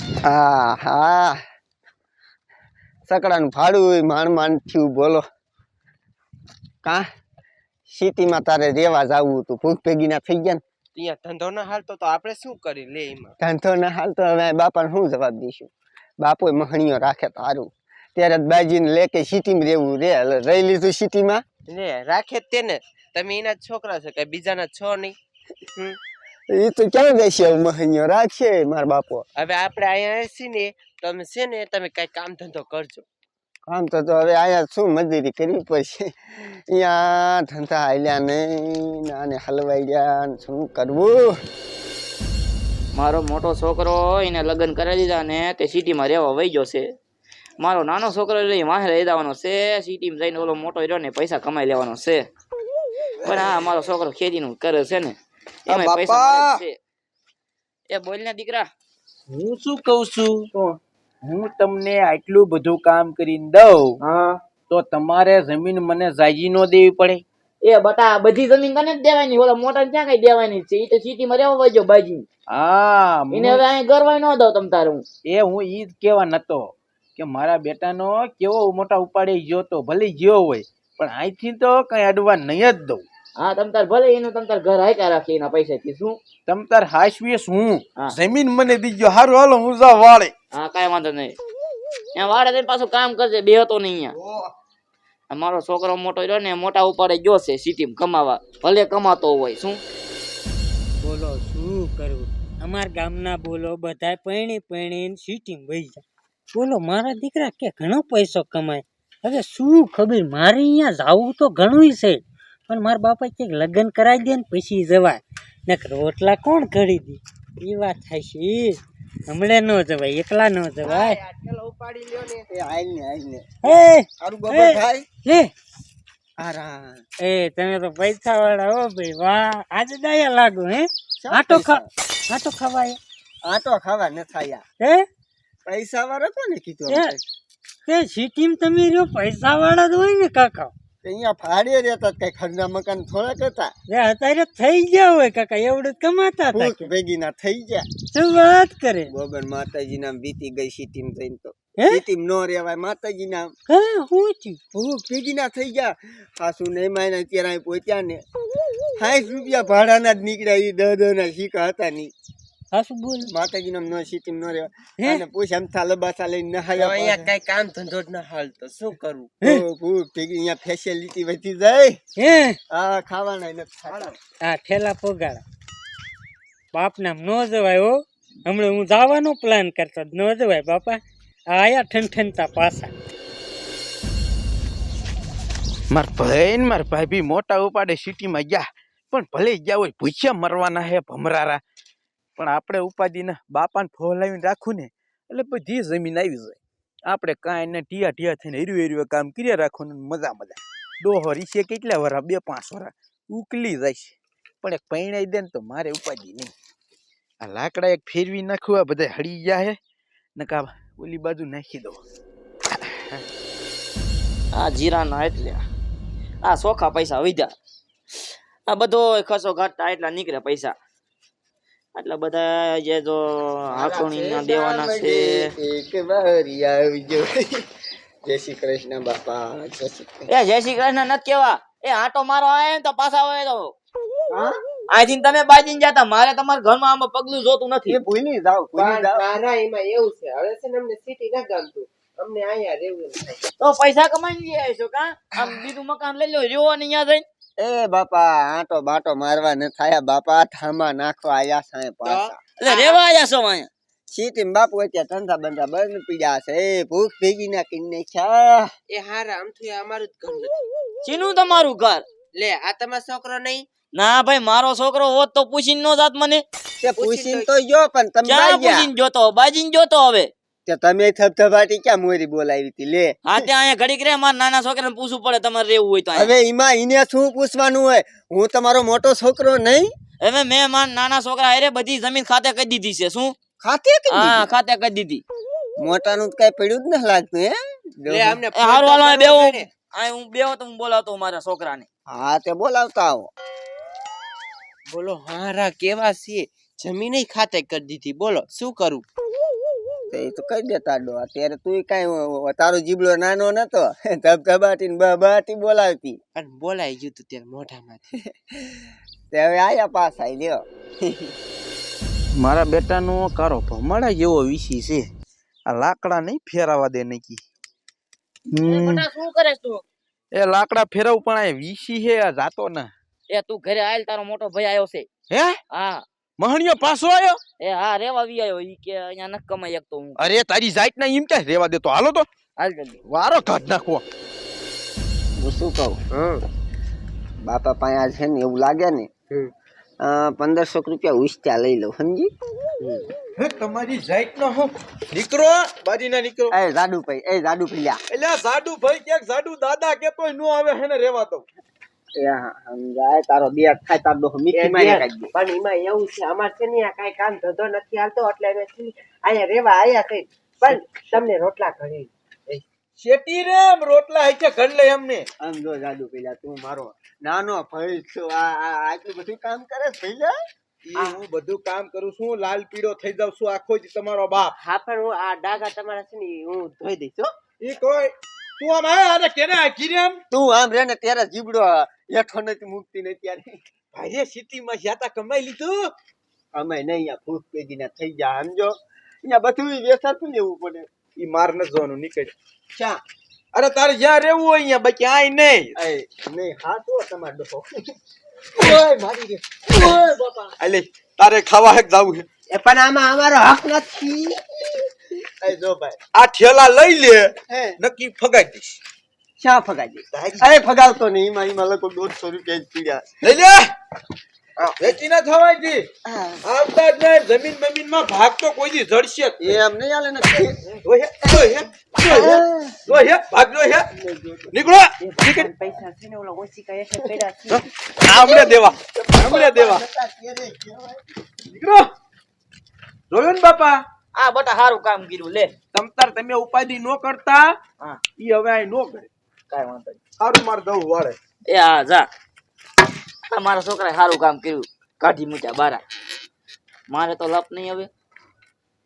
હા હા સકડાનું ભાડું માંડ માંડ થયું બોલો. કા? સિટીમાં તારે રેવા જવું હતું ભૂખ ભેગી ના થઈ ગયા ને? ધંધો ના હાલતો તો આપણે શું કરી લે એમાં? ધંધો ના હાલતો હવે બાપાને શું જવાબ દઈશું? બાપોએ મહણીઓ રાખે તો સારું ત્યારે બાજીને લે કે સિટીમાં રહેવું રે રહી લીધું સિટીમાં? લે રાખે તેને તમે એના જ છોકરા છો કઈ બીજાના છો નહીં. એ તો ક્યાં બેસી હવે અહીંયા રાખીએ મારા બાપો. હવે આપણે અહીંયા છીએ ને તમે છે ને તમે કઈ કામ ધંધો કરજો. કામ તો તો હવે અહીંયા શું મજૂરી કરવી પડશે? અહીંયા ધંધા હાલ્યા નહીં ને આને હલવાઈ ગયા શું કરવું? મારો મોટો છોકરો એને લગ્ન કરી દીધા ને તે સિટીમાં રહેવા વહી ગયો છે. મારો નાનો છોકરો લઈ વાહે રહી જવાનો છે સિટીમાં જઈને ઓલો મોટો રહ્યો ને પૈસા કમાઈ લેવાનો છે. પણ હા મારો છોકરો ખેતીનું કરે છે ને. એ બોલ ને દીકરા. હું શું કઉ છું? હું તમને આટલું બધું કામ કરીને દઉં તો તમારે જમીન મને જાજી નો દેવી પડે. એ બટા બધી જમીન તને જ દેવાની ઓલા મોટા ક્યાં કઈ દેવાની છે? એ તો સિટીમાં રહેવા વહી ગયો બાજી હા એને હવે અહીં ગરવાય ન દઉં તમ તારું એ હું ઈ જ કેવા નતો કે મારા બેટાનો કેવો મોટા ઉપાડે ગયો તો ભલે ગયો હોય પણ અહીંથી તો કઈ અડવા નહીં જ દઉં. હા તમતાર ભલે એનું તમતાર ઘર હાઈકા રાખી એના પૈસાથી શું તમ તાર શું? હું. હા. જમીન મને દીજો હારું હાલો હું જા વાળે. હા કઈ વાંધો નહીં. ત્યાં વાડે જઈને પાછું કામ કરજે બે હતો નહીં અહીંયા. આ મારો છોકરો મોટો રહ્યો ને મોટા ઉપાડે ગયો છે સિટીમાં કમાવા. ભલે કમાતો હોય શું? બોલો શું કરવું? અમાર ગામના બોલો બધા પૈણી પૈણી સિટીમાં વહી જાય. બોલો મારા દીકરા કે ઘણો પૈસો કમાય? હવે શું ખબર? મારે અહીંયા જાવું તો ઘણું છે. પણ મારા બાપા કંઈક લગ્ન કરાવી દે ને પછી જવાય ને રોટલા કોણ કરી દે? એ વાત થાય છે હમણે ન જવાય એકલા ન જવાય. ઉપાડી લ્યો ને. એ આઈ ને આઈ ને. એ સારું બબર થાય લે. આરા એ તમે તો પૈસા વાળા હો ભાઈ વાહ. આજે દયા લાગુ હે? આટો ખા આટો ખવાય? આટો ખાવા ન થાય હે? પૈસા વાળા કોને કીધું? તે સિટીમ તમે રહ્યો પૈસા વાળા જ હોય ને કાકા. અહીંયા ભાડે રહેતા કઈ ખરના મકાન થોડા કરતા એ અત્યારે થઈ ગયા હોય કાકા એવડું કમાતા હતા ભેગી ના થઈ ગયા. શું વાત કરે? ગોબર માતાજી નામ વીતી ગઈ સિટીમાં જઈને તો. હે? નો રહેવાય માતાજી નામ. હા હું છું. ભૂખ ભેગી ના થઈ ગયા. પાછું નહીં માય અત્યારે પહોંચ્યા ને. સાઠ રૂપિયા ભાડાના જ નીકળ્યા એ દહ દહ ના સિક્કા હતા નહીં. શું બોલ? માતાજી નો સિટીમાં નો? રેવાય અને પૂછ એમ થાલે બાસા લઈને નહાયા અહીંયા કઈ કામ ધંધો જ હાલ તો શું કરવું પાછા. ભૂખ ભેગી અહીંયા ફેસિલિટી વધી જાય. હે? આ ખાવાના. ઠેલા પોગાડા. બાપ નામ નો જવાય હો. હમણાં હું જવાનો પ્લાન કરતો. ન જવાય બાપા. આયા આયા ઠનઠનતા પાછા. માર ભાઈ ને માર બી મોટા ઉપાડે સિટીમાં ગયા. પણ ભલે ગયા હોય ભૂસ્યા મરવાના હે ભમરારા. પણ આપણે ઉપાધિને બાપાને ફોલાવીને રાખું ને, એટલે બધી જમીન આવી જાય. આપણે કાંઈ ને ટીયા ટીયા થઈને હેર્યું હેર્યું કામ કર્યા રાખું ને મજા મજા. ડોહર છે કેટલા વરા, બે પાંચ વરા, ઉકલી જાય છે. પણ એક પૈણાઈ દે ને તો મારે ઉપાધિ નહીં. આ લાકડા એક ફેરવી નાખું, આ બધા હળી ગયા હે. નકા ઓલી બાજુ નાખી દો આ જીરાના એટલે આ સોખા પૈસા વિધા. આ બધો ખર્ચો ઘટતા એટલા નીકળે પૈસા. આટલા બધા જે જો હાકોણીના દેવાના છે. એક વારી આવજો જય શ્રી કૃષ્ણ બાપા એ જય શ્રી કૃષ્ણ નથી કેવા. એ આટો મારો આવે તો પાછા આવે તો. હા? અહીંથી તમે બાજીને જતા મારે તમારા ઘરમાં આમાં પગલું જોતું નથી. એ ભૂલી જાવ તારા એમાં એવું છે. હવે છે ને અમને સિટી ના ગમતું અમને અહીંયા રહેવું તો પૈસા કમાઈને લઈ આવીશું કા? આમ બીજું મકાન લઈ લો રહ્યો ને અહીંયા જઈને. એ બાપા આટો બાટો મારવા ન થાયા. બાપા થામા નાખવા આયા સાય પાછા. એટલે રેવા આયા છો અહીંયા? સીટીમ બાપુ અત્યારે ધંધા બંધા બંધ પીડ્યા છે. એ ભૂખ ભેગી ના કઈ નાખ્યા એ હારા આમથી અમારું જ ઘર નથી. ચીનું તમારું ઘર? લે આ તમારો છોકરો નહીં? ના ભાઈ મારો છોકરો હોત તો પૂછીને નો જાત મને. તે પૂછીને તો જો પણ તમે ક્યાં પૂછીને જોતો બાજીને જોતો હવે? તે તમે થપથપાટી ક્યાં મોરી બોલાવી હતી? લે. હા ત્યાં અહીંયા ઘડીક રે મારા નાના છોકરાને પૂછવું પડે તમારે રહેવું હોય તો હવે એમાં એને શું પૂછવાનું હોય? હું તમારો મોટો છોકરો નહીં? હવે મેં મારા નાના છોકરા અરે બધી જમીન ખાતે કરી દીધી છે શું? ખાતે હા ખાતે કરી દીધી. મોટાનું કઈ પડ્યું જ ન લાગતું હે? લે અમને હારું હાલો પડે. આ હું બે તો હું બોલાવતો મારા છોકરાને. હા તે બોલાવતા આવો. બોલો હારા કેવા છે જમીન ખાતે કરી દીધી. બોલો શું કરું? તો એ તો કહી દેતા ડો. અત્યારે તું કઈ તારો જીબલો નાનો નતો. ધબધબાટી બબાટી બોલાવતી. અને બોલાઈ ગયું તું ત્યારે મોઢામાંથી તે હવે આયા પાસ આઈ લ્યો. મારા બેટાનો કારો ભમડા જેવો વિશી છે. આ લાકડા નહીં ફેરાવા દે નકી શું કરે તું? એ લાકડા ફેરવું પણ આ વિશી છે આ જાતો ના એ તું ઘરે આયલ તારો મોટો ભાઈ આવ્યો છે. હે? હા. મહણિયો પાછો આવ્યો એ હા રેવા વી આવ્યો ઈ કે અહીંયા ન કમાઈ શકતો હું. અરે તારી જાત ના ઈમ ક્યાં રેવા દે તો. હાલો તો. હાલ જલ્દી વારો કાઢ નાખવો હું શું કહું? હમ. બાપા પાસે આ છે ને એવું લાગે ને પંદરસો રૂપિયા ઉસ્તા લઈ લઉં સમજી? હે તમારી જાત નો હું. નીકળો બાજીના નીકળો. એ જાડુ ભાઈ એ જાડુ ભીલ્યા એટલે આ જાડુ ભાઈ ક્યાંક જાડુ દાદા કેતોય નો આવે હેને રેવા દો એ હા સમજાય તારો બે ખાય તાર દોહ મીઠી મારી કાઢી પણ એમાં એવું છે અમાર છે ને આ કાઈ કામ ધંધો નથી હાલતો એટલે અમે અહીંયા રેવા આયા છે. પણ તમને રોટલા ઘરે શેટી રે એમ રોટલા હે કે ઘર લે એમને આમ જો જાદુ પેલા તું મારો નાનો ભાઈ છો આ આ આટલું બધું કામ કરે છે ભઈલા હું બધું કામ કરું છું લાલ પીળો થઈ જાઉં છું આખો જ તમારો બાપ. હા પણ હું આ ડાગા તમારા છે ને હું ધોઈ દઈશ હો. ઈ કોઈ તું આમ આયા અને કેને આખી રેમ એમ તું આમ રે ને ત્યારે જીબડો હેઠો નથી મુક્તિ ને ત્યારે. ભાઈ સિટી માં જ્યાતા કમાઈ લીધું અમે નહીં અહીંયા ભૂખ પેજી ના થઈ ગયા સમજો? અહીંયા બધું વેસાતું લેવું પડે? ઈ માર ન જોવાનું નીકળે. ચા અરે તારે જ્યાં રહેવું હોય અહીંયા બાકી આય નહીં. એ નહીં હા તો તમારે ડોહો. ઓય મારી રે. ઓય બાપા. અલે તારે ખાવા હેક જાવું છે. એ પણ આમાં અમારો હક નથી. આ થેલા લઈ લે નક્કી ફગાઈ દઈશ. શા દઈશ? અરે ફગાવતો નહીં મારી એમાં કોઈ દોઢસો રૂપિયા જ પીડ્યા. લઈ લે. વેચી ના થવાય જી આવતા જ નહીં જમીન બમીનમાં ભાગ તો કોઈ દી જડશે એમ નહીં હાલે ને જોઈ હે, જોઈ હે, જોઈ હે, જોઈ હે, ભાગ જોઈ હે. નીકળો. પૈસા છે ને ઓલા ઓછી કઈ છે. પડ્યા હમણે દેવા. હમણે દેવા. નીકળો. જોયું ને બાપા? આ બટા સારું કામ કર્યું લે. તમતાર તમે ઉપાધિ નો કરતા હા. ઈ હવે આ નો કરે. કાઈ વાંધો નહીં. સારું માર દઉં વાળે એ હા જા. આ મારા છોકરાએ સારું કામ કર્યું કાઢી મૂક્યા બારા. મારે તો લપ નહીં હવે.